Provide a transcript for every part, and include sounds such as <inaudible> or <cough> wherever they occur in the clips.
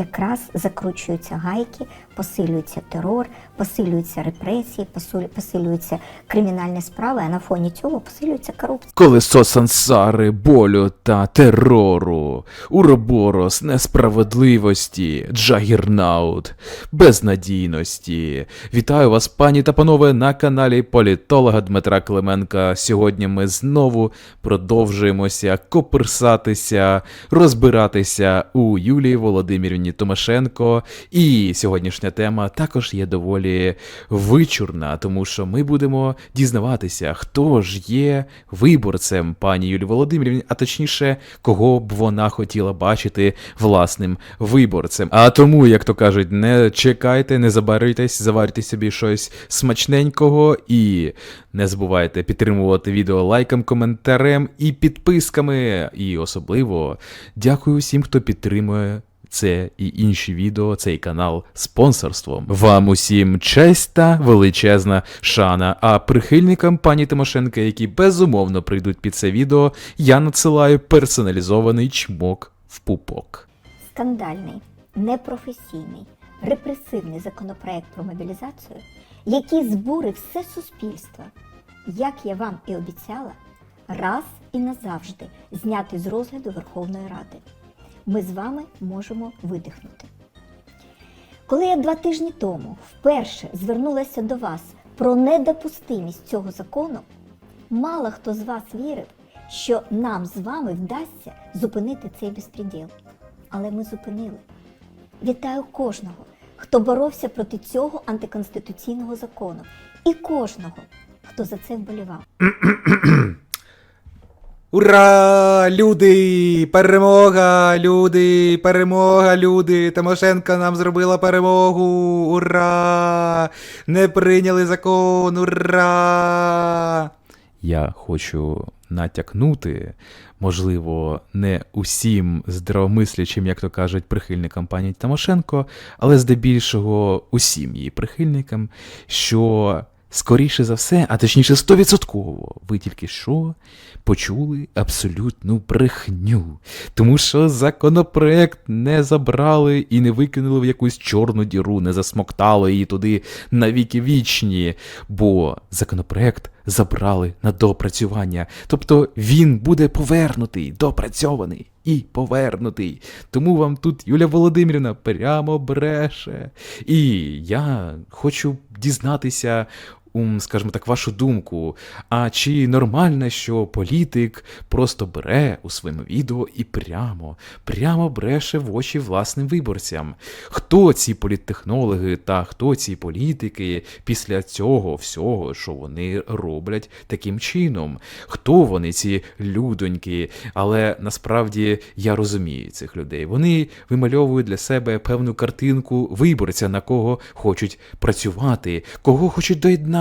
якраз закручуються гайки, посилюється терор, посилюються репресії, посилюються кримінальні справи, а на фоні цього посилюється корупція. Колесо сансари, болю та терору, уроборос несправедливості, джагірнаут, безнадійності. Вітаю вас, пані та панове, на каналі політолога Дмитра Клименка. Сьогодні ми знову продовжуємося коперсатися, розбиратися у Юлії Володимирівні Томашенко. І сьогоднішня тема також є доволі вичурна, тому що ми будемо дізнаватися, хто ж є виборцем пані Юлії Володимирівні, а точніше, кого б вона хотіла бачити власним виборцем. А тому, як то кажуть, не чекайте, не забаритесь, заварюйте собі щось смачненького і не забувайте підтримувати відео лайком, коментарем і підписками. І особливо дякую всім, хто підтримує. Це і інші відео, цей канал спонсорством. Вам усім честь та величезна шана. А прихильникам пані Тимошенка, які безумовно прийдуть під це відео, я надсилаю персоналізований чмок в пупок. Скандальний, непрофесійний, репресивний законопроект про мобілізацію, який збурив все суспільство, як я вам і обіцяла, раз і назавжди зняти з розгляду Верховної Ради. Ми з вами можемо видихнути. Коли я два тижні тому вперше звернулася до вас про недопустимість цього закону, мало хто з вас вірив, що нам з вами вдасться зупинити цей безпреділ. Але ми зупинили. Вітаю кожного, хто боровся проти цього антиконституційного закону, і кожного, хто за це вболівав. <clears throat> Ура! Люди! Перемога! Люди! Перемога, люди! Тимошенко нам зробила перемогу! Ура! Не прийняли закон! Ура! Я хочу натякнути, можливо, не усім здравомислячим, як то кажуть, прихильникам пані Тимошенко, але здебільшого усім її прихильникам, що скоріше за все, а точніше стовідсотково, ви тільки що почули абсолютну брехню. Тому що законопроект не забрали і не викинули в якусь чорну діру, не засмоктало її туди на віки вічні, бо законопроект забрали на допрацювання. Тобто він буде повернутий, допрацьований і повернутий. Тому вам тут Юля Володимирівна прямо бреше. І я хочу дізнатися. Скажімо так, вашу думку. А чи нормально, що політик просто бере у своєму відео і прямо, прямо бреше в очі власним виборцям? Хто ці політтехнологи та хто ці політики після цього всього, що вони роблять таким чином? Хто вони, ці людоньки? Але насправді я розумію цих людей. Вони вимальовують для себе певну картинку виборця, на кого хочуть працювати, кого хочуть доєднати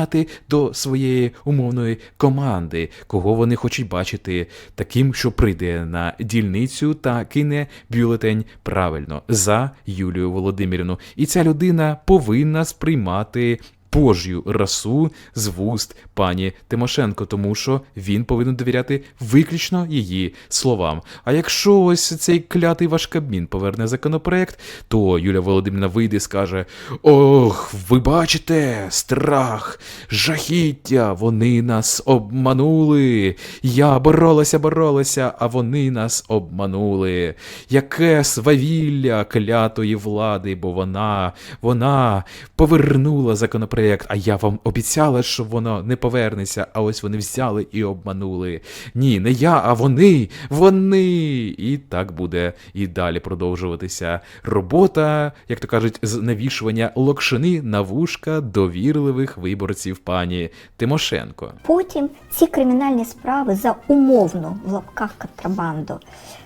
до своєї умовної команди, кого вони хочуть бачити таким, що прийде на дільницю та кине бюлетень правильно за Юлію Володимирівну. І ця людина повинна сприймати. Божю расу з вуст пані Тимошенко, тому що він повинен довіряти виключно її словам. А якщо ось цей клятий ваш кабмін поверне законопроект, то Юля Володимирівна вийде і скаже: Ох, ви бачите, страх, жахіття, вони нас обманули. Я боролася, боролася, а вони нас обманули. Яке свавілля клятої влади, бо вона, вона повернула законопроект, а я вам обіцяла, що воно не повернеться, а ось вони взяли і обманули. Ні, не я, а вони, вони. І так буде і далі продовжуватися робота, як то кажуть, з навішування локшини на вушка довірливих виборців пані Тимошенко. Потім ці кримінальні справи за умовну в лапках контрабанду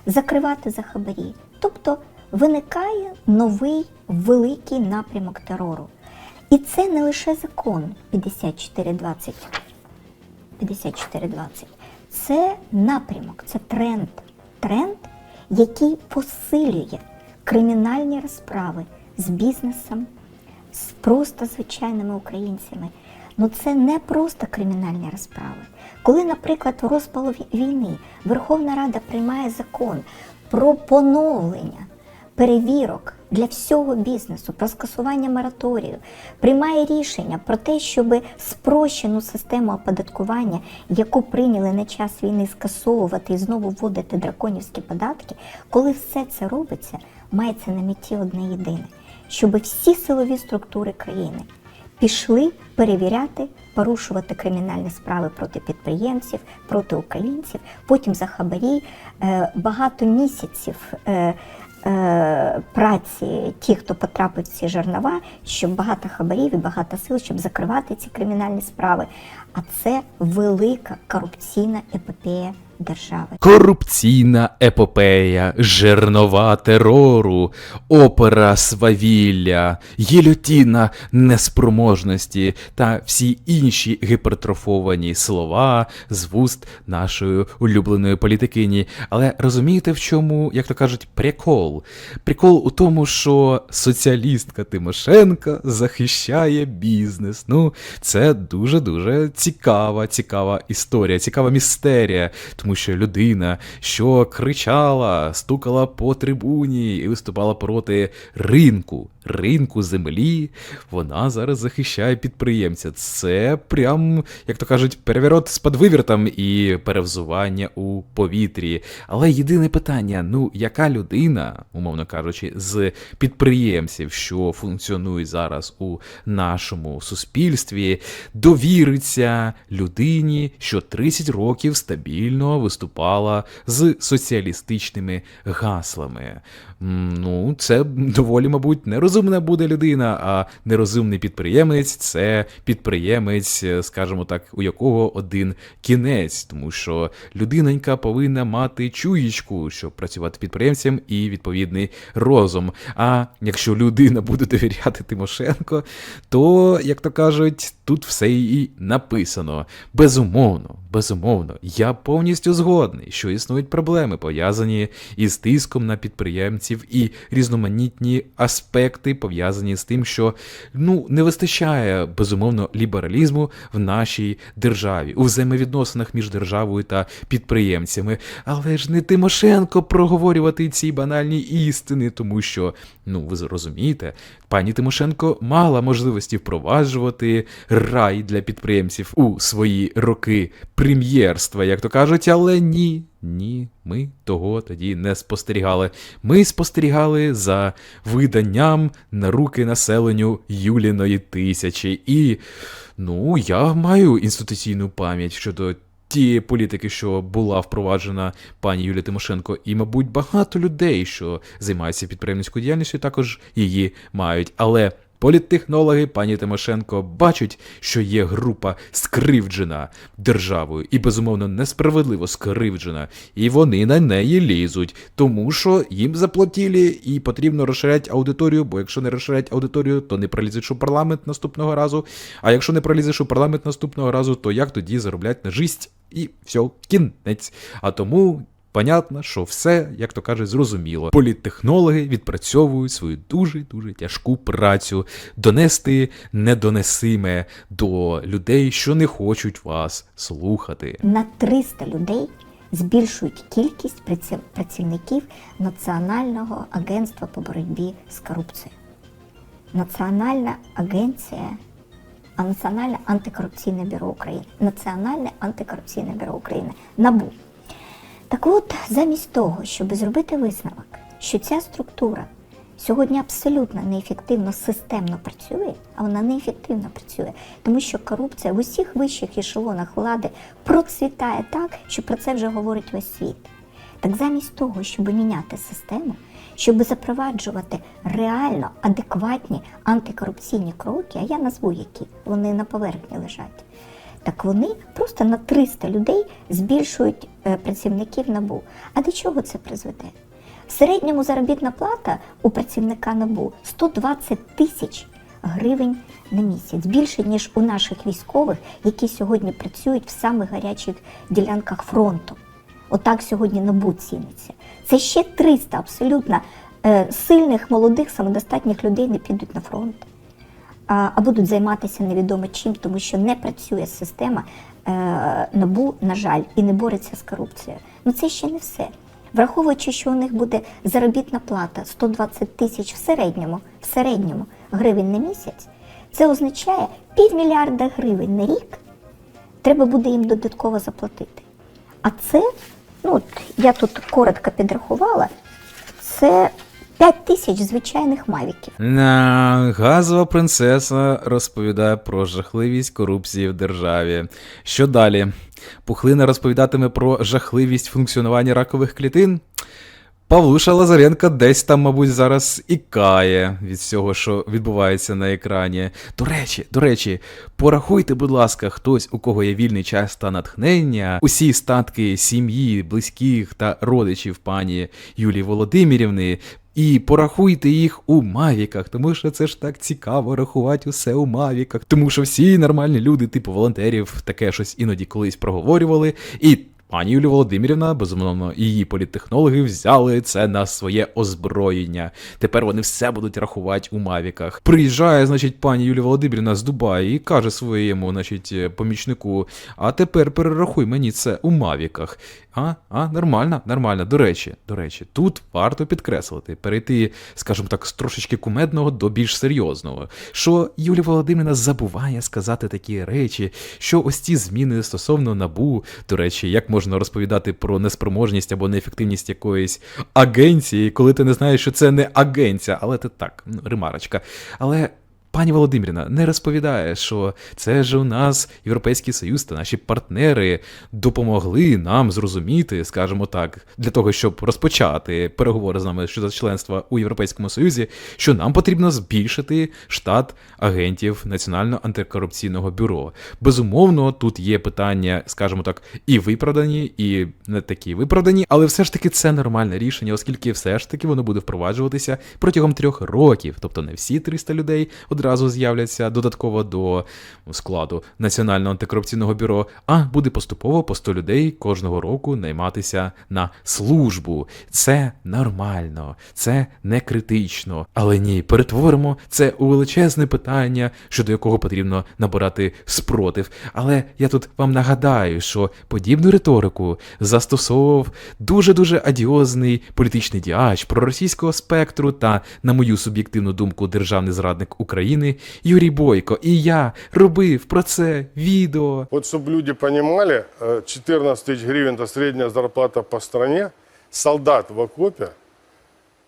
закривати за хабарі. Тобто виникає новий великий напрямок терору. І це не лише закон 5420. 5420. Це напрямок, це тренд. Тренд, який посилює кримінальні розправи з бізнесом, з просто звичайними українцями. Ну це не просто кримінальні розправи. Коли, наприклад, у розпалу війни Верховна Рада приймає закон про поновлення перевірок для всього бізнесу про скасування мораторію, приймає рішення про те, щоб спрощену систему оподаткування, яку прийняли на час війни, скасовувати і знову вводити драконівські податки, коли все це робиться, мається на меті одне єдине, щоб всі силові структури країни пішли перевіряти, порушувати кримінальні справи проти підприємців, проти українців. Потім за хабарі е, багато місяців е, праці ті, хто потрапив в ці жернова, щоб багато хабарів і багато сил, щоб закривати ці кримінальні справи. А це велика корупційна епопея держави. Корупційна епопея, жернова терору, опера свавілля, гільотіна неспроможності та всі інші гіпертрофовані слова з вуст нашої улюбленої політикині. Але розумієте, в чому, як то кажуть, прикол? Прикол у тому, що соціалістка Тимошенка захищає бізнес. Ну, це дуже-дуже цікава, цікава історія, цікава містерія, тому що людина, що кричала, стукала по трибуні і виступала проти ринку, ринку землі, вона зараз захищає підприємця. Це прям, як то кажуть, переворот з подвивертом і перевзування у повітрі. Але єдине питання: ну, яка людина, умовно кажучи, з підприємців, що функціонують зараз у нашому суспільстві, довіриться людині, що 30 років стабільно виступала з соціалістичними гаслами. Ну, це доволі, мабуть, нерозумна буде людина, а нерозумний підприємець це підприємець, е, скажімо так, у якого один кінець, тому що людинонька повинна мати чуєчку, щоб працювати підприємцем і відповідний розум. А якщо людина буде довіряти Тимошенко, то, як то кажуть, тут все і написано. Безумовно, безумовно, я повністю згодний, що існують проблеми, пов'язані із тиском на підприємців і різноманітні аспекти пов'язані з тим, що ну не вистачає безумовно лібералізму в нашій державі у взаємовідносинах між державою та підприємцями. Але ж не Тимошенко проговорювати ці банальні істини, тому що, ну ви зрозумієте, пані Тимошенко мала можливості впроваджувати рай для підприємців у свої роки прем'єрства, як то кажуть, але ні. Ні, ми того тоді не спостерігали. Ми спостерігали за виданням на руки населенню Юліної тисячі. І ну, я маю інституційну пам'ять щодо тієї політики, що була впроваджена пані Юлія Тимошенко, і, мабуть, багато людей, що займаються підприємницькою діяльністю, також її мають. Але політтехнологи пані Тимошенко бачать, що є група скривджена державою і безумовно несправедливо скривджена, і вони на неї лізуть, тому що їм заплатили і потрібно розширяти аудиторію, бо якщо не розширять аудиторію, то не пролізеш у парламент наступного разу. А якщо не пролізеш у парламент наступного разу, то як тоді заробляти на жисть? І все, кінець. А тому Понятно, що все, як то кажуть, зрозуміло. Політтехнологи відпрацьовують свою дуже дуже тяжку працю донести недонесиме до людей, що не хочуть вас слухати. на 300 людей збільшують кількість працівників Національного агентства по боротьбі з корупцією. Національна агенція, а Національне антикорупційне бюро України. Національне антикорупційне бюро України НАБУ. Так от, замість того, щоб зробити висновок, що ця структура сьогодні абсолютно неефективно системно працює, а вона неефективно працює, тому що корупція в усіх вищих ешелонах влади процвітає так, що про це вже говорить весь світ. Так замість того, щоб міняти систему, щоб запроваджувати реально адекватні антикорупційні кроки, а я назву які, вони на поверхні лежать. Так вони просто на 300 людей збільшують е, працівників НАБУ. А до чого це призведе? В середньому заробітна плата у працівника НАБУ 120 тисяч гривень на місяць, більше ніж у наших військових, які сьогодні працюють в самих гарячих ділянках фронту. Отак сьогодні НАБУ ціниться. Це ще 300 абсолютно е, сильних, молодих, самодостатніх людей не підуть на фронт а, будуть займатися невідомо чим, тому що не працює система е, НАБУ, на жаль, і не бореться з корупцією. Ну це ще не все. враховуючи, що у них буде заробітна плата 120 тисяч в середньому, в середньому гривень на місяць, це означає півмільярда гривень на рік треба буде їм додатково заплатити. А це, ну я тут коротко підрахувала, це 5 тисяч звичайних мавіків. На газова принцеса розповідає про жахливість корупції в державі. Що далі? Пухлина розповідатиме про жахливість функціонування ракових клітин. Павлуша Лазаренко десь там, мабуть, зараз і кає від всього, що відбувається на екрані. До речі, до речі, порахуйте, будь ласка, хтось, у кого є вільний час та натхнення, усі статки сім'ї, близьких та родичів пані Юлії Володимирівни. І порахуйте їх у мавіках, тому що це ж так цікаво рахувати усе у мавіках. Тому що всі нормальні люди, типу волонтерів, таке щось іноді колись проговорювали. І Пані Юлія Володимирівна, безумовно, її політтехнологи взяли це на своє озброєння. Тепер вони все будуть рахувати у мавіках. Приїжджає, значить, пані Юлія Володимирівна з Дубаї і каже своєму, значить, помічнику: а тепер перерахуй мені це у мавіках. А, а, нормально, нормально. До речі, до речі, тут варто підкреслити, перейти, скажімо так, з трошечки кумедного до більш серйозного. Що Юлія Володимирівна забуває сказати такі речі, що ось ці зміни стосовно набу, до речі, як можна розповідати про неспроможність або неефективність якоїсь агенції, коли ти не знаєш, що це не агенція, але це так, ну, ремарочка. Але. Пані Володимирівна не розповідає, що це ж у нас Європейський Союз та наші партнери допомогли нам зрозуміти, скажімо так, для того, щоб розпочати переговори з нами щодо членства у Європейському Союзі, що нам потрібно збільшити штат агентів Національного антикорупційного бюро. Безумовно, тут є питання, скажімо так, і виправдані, і не такі виправдані, але все ж таки це нормальне рішення, оскільки все ж таки воно буде впроваджуватися протягом трьох років, тобто не всі 300 людей одразу з'являться додатково до складу Національного антикорупційного бюро, а буде поступово по 100 людей кожного року найматися на службу. Це нормально, це не критично. Але ні, перетворимо це у величезне питання, щодо якого потрібно набирати спротив. Але я тут вам нагадаю, що подібну риторику застосовував дуже-дуже адіозний політичний діач проросійського спектру та, на мою суб'єктивну думку, державний зрадник України Юрій Бойко. І я робив про це відео. Вот чтобы люди понимали, э, 14 тысяч гривен – это средняя зарплата по стране. Солдат в окопе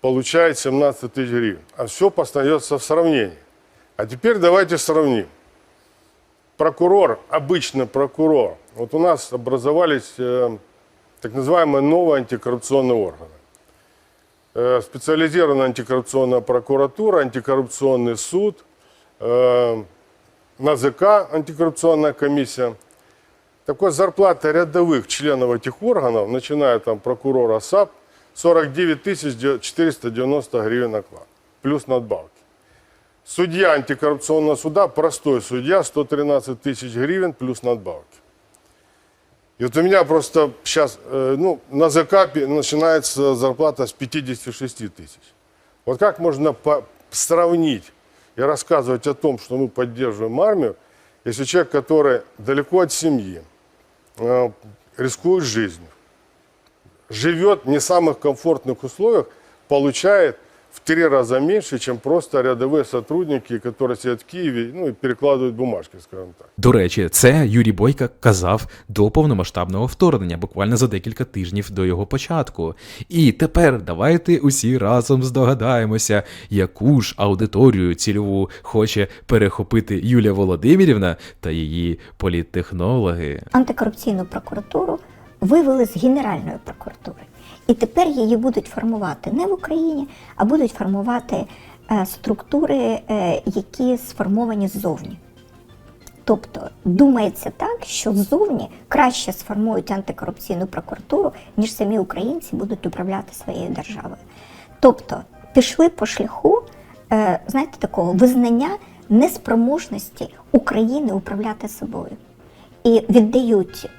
получает 17 тысяч гривен. А все постановится в сравнении. А теперь давайте сравним. Прокурор, обычный прокурор. Вот у нас образовались э, так называемые новые антикоррупционные органы. Э, специализированная антикоррупционная прокуратура, антикоррупционный суд, э, НАЗК, антикоррупционная комиссия. Так вот, зарплата рядовых членов этих органов, начиная там прокурора САП, 49 тысяч 490 гривен оклад, плюс надбавки. Судья антикоррупционного суда, простой судья, 113 тысяч гривен плюс надбавки. И вот у меня просто сейчас, э, ну, на ЗК начинается зарплата с 56 тысяч. Вот как можно сравнить и рассказывать о том, что мы поддерживаем армию, если человек, который далеко от семьи, э, рискует жизнью, живет в не самых комфортных условиях, получает в три раза меньше, чем просто рядовые сотрудники, которые сидят в Киеве ну, и перекладывают бумажки, скажем так. До речі, це Юрій Бойко казав до повномасштабного вторгнення, буквально за декілька тижнів до його початку. І тепер давайте усі разом здогадаємося, яку ж аудиторію цільову хоче перехопити Юлія Володимирівна та її політтехнологи. Антикорупційну прокуратуру вивели з Генеральної прокуратури. І тепер її будуть формувати не в Україні, а будуть формувати е, структури, е, які сформовані ззовні. Тобто думається так, що ззовні краще сформують антикорупційну прокуратуру, ніж самі українці будуть управляти своєю державою. Тобто пішли по шляху, е, знаєте, такого визнання неспроможності України управляти собою. І віддають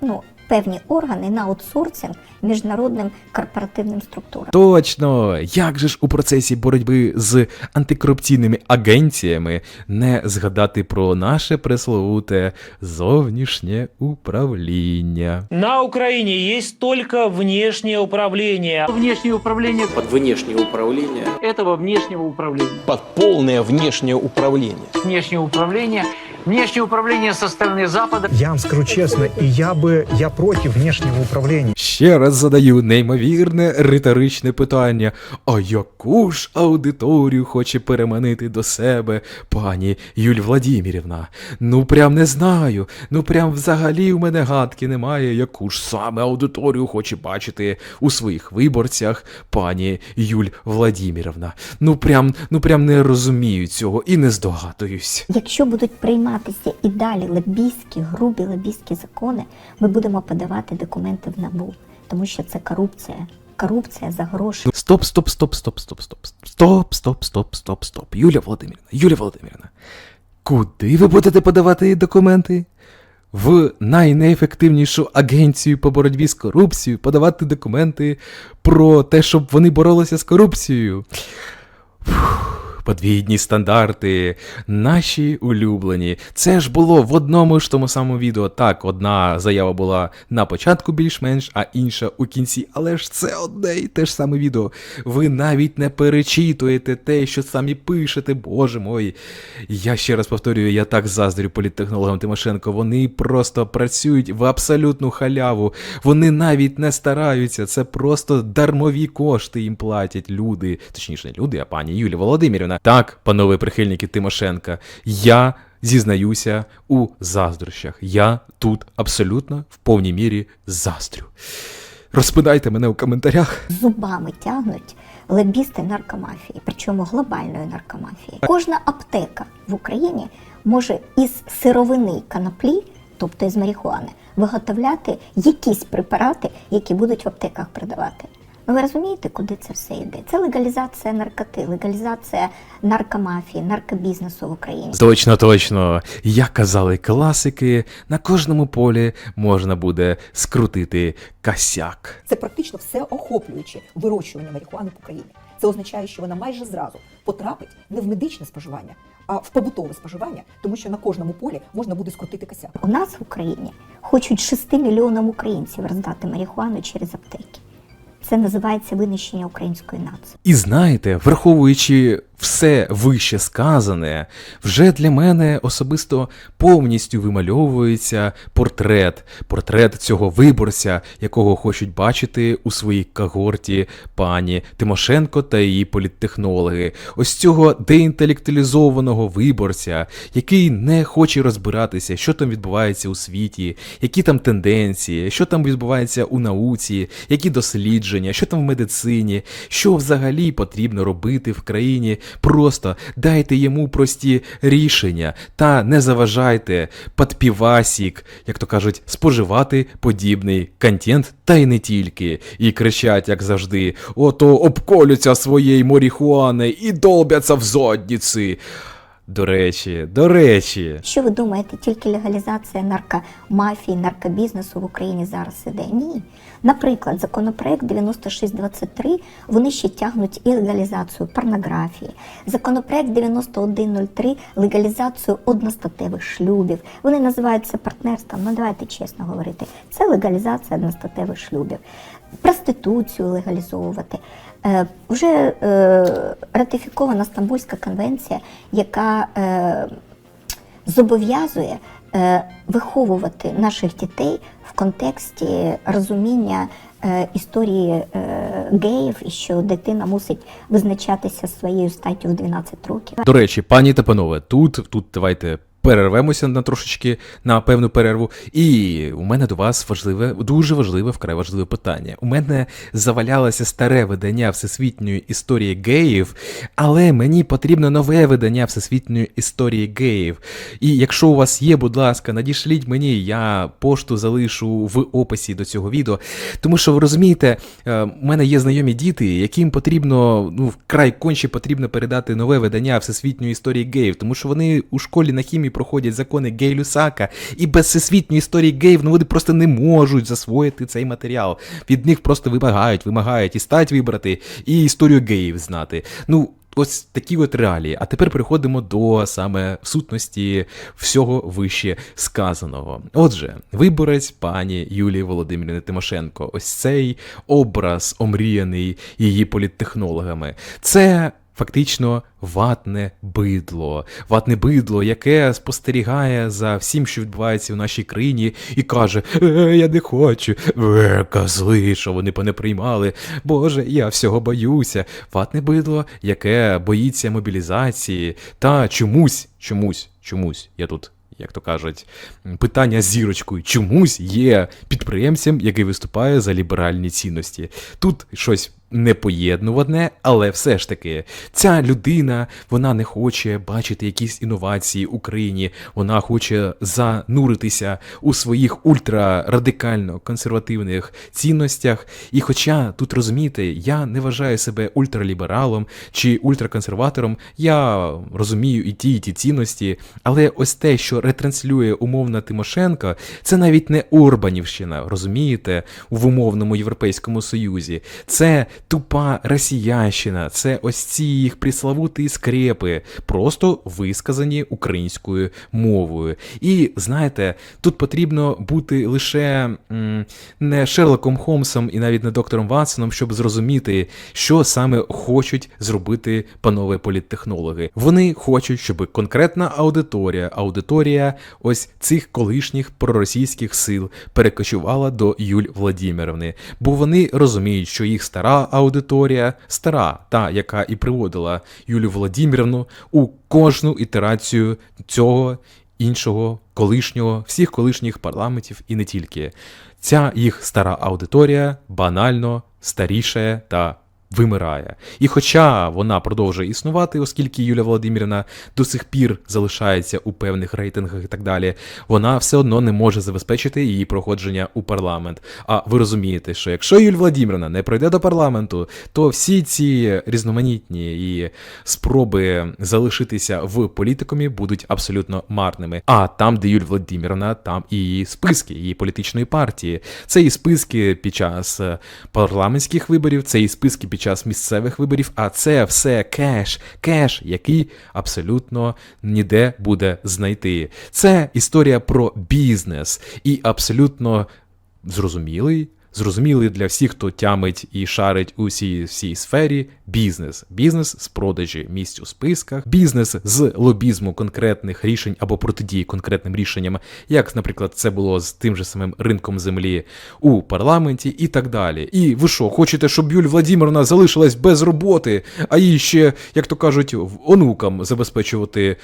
ну, певні органи на аутсорсинг міжнародним корпоративним структурам. Точно, як же ж у процесі боротьби з антикорупційними агенціями не згадати про наше пресловуте зовнішнє управління? На Украине есть только внешнее управление. Внешнее управление под внешнее управление этого внешнего управления. под полное внешнее управление. Внешнее управление, внешнее управление со стороны Запада. Я вам скажу чесно, і я би я проти внешнього управління. Ще раз задаю неймовірне риторичне питання: а яку ж аудиторію хоче переманити до себе пані Юль Владімірівна? Ну прям не знаю. Ну прям взагалі у мене гадки немає, яку ж саме аудиторію хоче бачити у своїх виборцях пані Юль Владімірівна. Ну прям, ну прям не розумію цього і не здогадуюсь. Якщо будуть прийматися і далі лобійські, грубі лобійські закони, ми будемо подавати документи в НАБУ, тому що це корупція. Корупція за гроші. Стоп, стоп, стоп, стоп, стоп, стоп. Стоп, стоп, стоп, стоп, стоп. Юля Володимирівна, Юля Володимирівна. Куди ви будете подавати документи? В найнеефективнішу агенцію по боротьбі з корупцією подавати документи про те, щоб вони боролися з корупцією. Фух, Подвійні стандарти, наші улюблені. Це ж було в одному ж тому самому відео. Так, одна заява була на початку більш-менш, а інша у кінці. Але ж це одне і те ж саме відео. Ви навіть не перечитуєте те, що самі пишете, боже мой. Я ще раз повторюю, я так заздрю політтехнологам Тимошенко. Вони просто працюють в абсолютну халяву. Вони навіть не стараються. Це просто дармові кошти їм платять люди. Точніше, не люди, а пані Юлія Володимирівна. Так, панове прихильники Тимошенка, я зізнаюся у заздрощах. Я тут абсолютно в повній мірі заздрю. Розпинайте мене у коментарях. Зубами тягнуть лобісти наркомафії, причому глобальної наркомафії. Кожна аптека в Україні може із сировини канаплі, тобто із марихуани, виготовляти якісь препарати, які будуть в аптеках продавати. Ну ви розумієте, куди це все йде? Це легалізація наркоти, легалізація наркомафії, наркобізнесу в Україні. Точно, точно. Як казали класики, на кожному полі можна буде скрутити косяк. Це практично все охоплююче вирощування марихуани в Україні. Це означає, що вона майже зразу потрапить не в медичне споживання, а в побутове споживання, тому що на кожному полі можна буде скрутити косяк. У нас в Україні хочуть 6 мільйонам українців роздати марихуану через аптеки. Це називається винищення української нації. І знаєте, враховуючи все вище сказане, вже для мене особисто повністю вимальовується портрет, портрет цього виборця, якого хочуть бачити у своїй когорті пані Тимошенко та її політтехнологи. Ось цього деінтелектуалізованого виборця, який не хоче розбиратися, що там відбувається у світі, які там тенденції, що там відбувається у науці, які дослідження, що там в медицині, що взагалі потрібно робити в країні. Просто дайте йому прості рішення та не заважайте подпівасік, як то кажуть, споживати подібний контент, та й не тільки. І кричать, як завжди, ото обколються своєї моріхуани і долбяться в задніці. До речі, до речі. Що ви думаєте, тільки легалізація наркомафії, наркобізнесу в Україні зараз іде? Ні. Наприклад, законопроект 9623 вони ще тягнуть і легалізацію порнографії. Законопроект 9103 легалізацію одностатевих шлюбів. Вони називають це партнерством. Ну давайте чесно говорити. Це легалізація одностатевих шлюбів. Проституцію легалізовувати. Е, вже е, ратифікована Стамбульська конвенція, яка е, зобов'язує е, виховувати наших дітей контексті розуміння е, історії е, геїв, і що дитина мусить визначатися своєю статтю в 12 років. До речі, пані та панове, тут, тут давайте перервемося на трошечки на певну перерву. І у мене до вас важливе, дуже важливе, вкрай важливе питання. У мене завалялося старе видання Всесвітньої історії геїв, але мені потрібно нове видання Всесвітньої історії геїв. І якщо у вас є, будь ласка, надішліть мені, я пошту залишу в описі до цього відео. Тому що ви розумієте, е, у мене є знайомі діти, яким потрібно, ну, вкрай конче потрібно передати нове видання Всесвітньої історії геїв, тому що вони у школі на хімії проходять закони Гей-Люсака, і без всесвітньої історії геїв, ну вони просто не можуть засвоїти цей матеріал. Від них просто вимагають, вимагають і стать вибрати, і історію геїв знати. Ну, Ось такі от реалії. А тепер переходимо до саме сутності всього вище сказаного. Отже, виборець пані Юлії Володимирівни Тимошенко. Ось цей образ омріяний її політтехнологами. Це. Фактично ватне бидло, ватне бидло, яке спостерігає за всім, що відбувається в нашій країні, і каже: е, Я не хочу, е, козли, що вони не приймали. Боже, я всього боюся. Ватне бидло, яке боїться мобілізації, та чомусь, чомусь, чомусь, я тут. Як то кажуть, питання з зірочкою чомусь є підприємцем, який виступає за ліберальні цінності. Тут щось непоєднуване, але все ж таки, ця людина вона не хоче бачити якісь інновації в Україні, вона хоче зануритися у своїх ультрарадикально консервативних цінностях. І хоча тут розумієте, я не вважаю себе ультралібералом чи ультраконсерватором, я розумію і ті, і ті цінності, але ось те, що ретранслює умовна Тимошенко, це навіть не Орбанівщина, розумієте, в умовному Європейському Союзі. Це тупа росіянщина, це ось ці їх приславуті скрепи, просто висказані українською мовою. І знаєте, тут потрібно бути лише м, не Шерлоком Холмсом і навіть не доктором Ватсоном, щоб зрозуміти, що саме хочуть зробити панове політтехнологи. Вони хочуть, щоб конкретна аудиторія, аудиторія ось цих колишніх проросійських сил перекочувала до Юль Владимировни, бо вони розуміють, що їх стара аудиторія, стара, та, яка і приводила Юлію Володимирівну у кожну ітерацію цього іншого колишнього, всіх колишніх парламентів і не тільки. Ця їх стара аудиторія банально старішає та вимирає. І хоча вона продовжує існувати, оскільки Юлія Володимирівна до сих пір залишається у певних рейтингах і так далі, вона все одно не може забезпечити її проходження у парламент. А ви розумієте, що якщо Юлія Володимирівна не пройде до парламенту, то всі ці різноманітні і спроби залишитися в політикумі будуть абсолютно марними. А там, де Юлія Володимирівна, там і її списки, її політичної партії. Це і списки під час е, парламентських виборів, це і списки під час місцевих виборів, а це все кеш, кеш, який абсолютно ніде буде знайти. Це історія про бізнес і абсолютно зрозумілий. Зрозумілий для всіх, хто тямить і шарить у цій всій сфері бізнес. Бізнес з продажі місць у списках, бізнес з лобізму конкретних рішень або протидії конкретним рішенням, як, наприклад, це було з тим же самим ринком землі у парламенті і так далі. І ви що, хочете, щоб Юль Владимировна залишилась без роботи, а їй ще, як то кажуть, онукам забезпечувати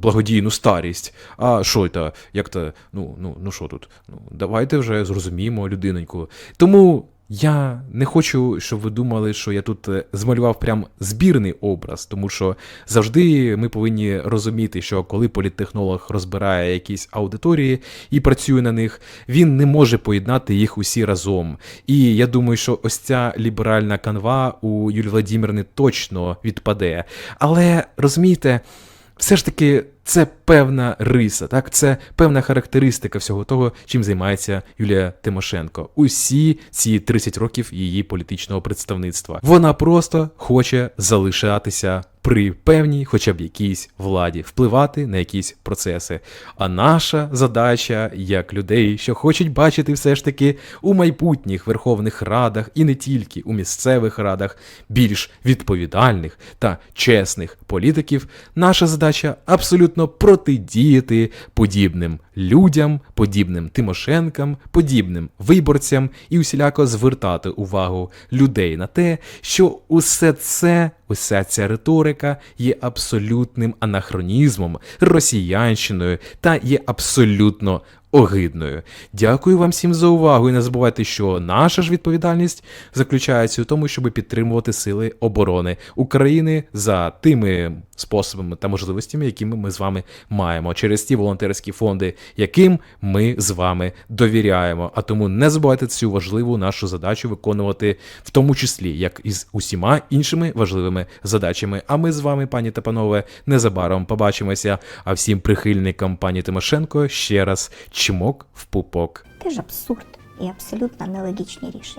благодійну старість? А що це? Як то, ну, ну, ну що тут? Ну, давайте вже зрозуміємо людиноньку. Тому я не хочу, щоб ви думали, що я тут е, змалював прям збірний образ, тому що завжди ми повинні розуміти, що коли політтехнолог розбирає якісь аудиторії і працює на них, він не може поєднати їх усі разом. І я думаю, що ось ця ліберальна канва у Юлії Владимирівни точно відпаде. Але розумієте, все ж таки це певна риса, так? Це певна характеристика всього того, чим займається Юлія Тимошенко. Усі ці 30 років її політичного представництва. Вона просто хоче залишатися при певній, хоча б якійсь владі, впливати на якісь процеси. А наша задача, як людей, що хочуть бачити все ж таки у майбутніх верховних радах і не тільки у місцевих радах більш відповідальних та чесних політиків, наша задача абсолютно протидіяти подібним людям, подібним Тимошенкам, подібним виборцям і усіляко звертати увагу людей на те, що усе це, уся ця риторика є абсолютним анахронізмом, росіянщиною та є абсолютно огидною. Дякую вам всім за увагу і не забувайте, що наша ж відповідальність заключається у тому, щоб підтримувати сили оборони України за тими способами та можливостями, якими ми з вами маємо, через ті волонтерські фонди, яким ми з вами довіряємо. А тому не забувайте цю важливу нашу задачу виконувати, в тому числі як і з усіма іншими важливими задачами. А ми з вами, пані та панове, незабаром побачимося. А всім прихильникам пані Тимошенко ще раз чмок в пупок. Теж абсурд і абсолютно нелогічні рішення.